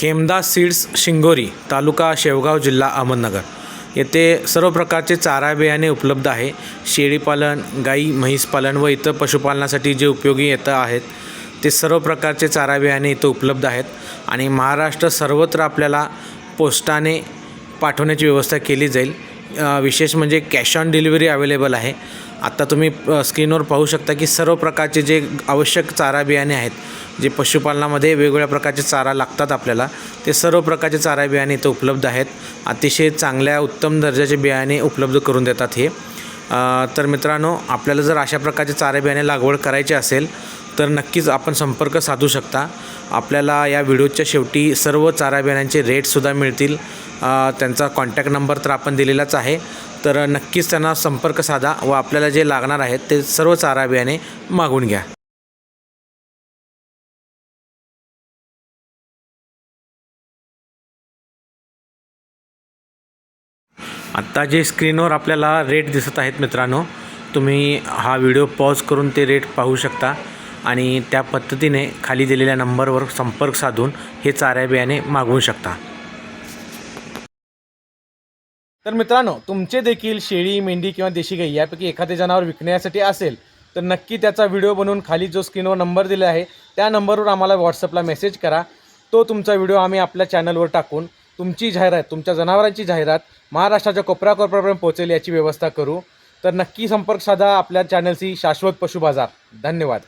Khemdas seeds Shingori taluka Shevgaon जिल्हा अहमदनगर. येथे सर्व प्रकारचे चारा बियाणे उपलब्ध आहे. शेळीपालन गाई म्हैसपालन व इतर पशुपालनासाठी जे उपयोगी येतं आहेत ते सर्व प्रकारचे चारा बियाणे इथं उपलब्ध आहेत आणि महाराष्ट्र सर्वत्र आपल्याला पोस्टाने पाठवण्याची व्यवस्था केली जाईल. विशेष म्हणजे कॅश ऑन डिलिव्हरी अवेलेबल आहे. आत्ता तुम्ही स्क्रीनवर पाहू शकता की सर्व प्रकारचे जे आवश्यक चारा बियाणे आहेत जे पशुपालनामध्ये वेगवेगळ्या प्रकारचे चारा लागतात आपल्याला ते सर्व प्रकारचे चारा बियाणे इथं उपलब्ध आहेत. अतिशय चांगल्या उत्तम दर्जाचे बियाणे उपलब्ध करून देतात हे. तर मित्रांनो आपल्याला जर अशा प्रकारचे चारा बियाणे लागवड करायची असेल तर नक्कीच आपण संपर्क साधू शकता. आपल्याला या व्हिडिओच्या शेवटी सर्व चारा बियाण्यांचे रेटसुद्धा मिळतील. त्यांचा कॉन्टॅक्ट नंबर तर आपण दिलेलाच आहे. तर नक्कीच त्यांना संपर्क साधा व आपल्याला जे लागणार आहेत ते सर्व चारा बियाणे मागून घ्या. आत्ता जे स्क्रीनवर आपल्याला रेट दिसत आहेत मित्रांनो तुम्ही हा व्हिडिओ पॉज करून ते रेट पाहू शकता. आणि त्या पद्धतीने खाली दिलेल्या नंबरवर संपर्क साधून हे चाऱ्या बियाणे मागवू शकता. तर मित्रांनो तुमचे देखील शेळी मेंढी किंवा देशी गाई यापैकी एखादे जनावर विकण्यासाठी असेल तर नक्की त्याचा व्हिडिओ बनवून खाली जो स्क्रीनवर नंबर दिला आहे त्या नंबरवर आम्हाला व्हॉट्सअपला मेसेज करा. तो तुमचा व्हिडिओ आम्ही आपल्या चॅनलवर टाकून तुमची जाहिरात तुमच्या जनावरांची जाहिरात महाराष्ट्राच्या कोपरा कोपऱ्यापर्यंत पोहोचेल याची व्यवस्था करू. तर नक्की संपर्क साधा आपल्या चॅनलशी शाश्वत पशु बाजार धन्यवाद.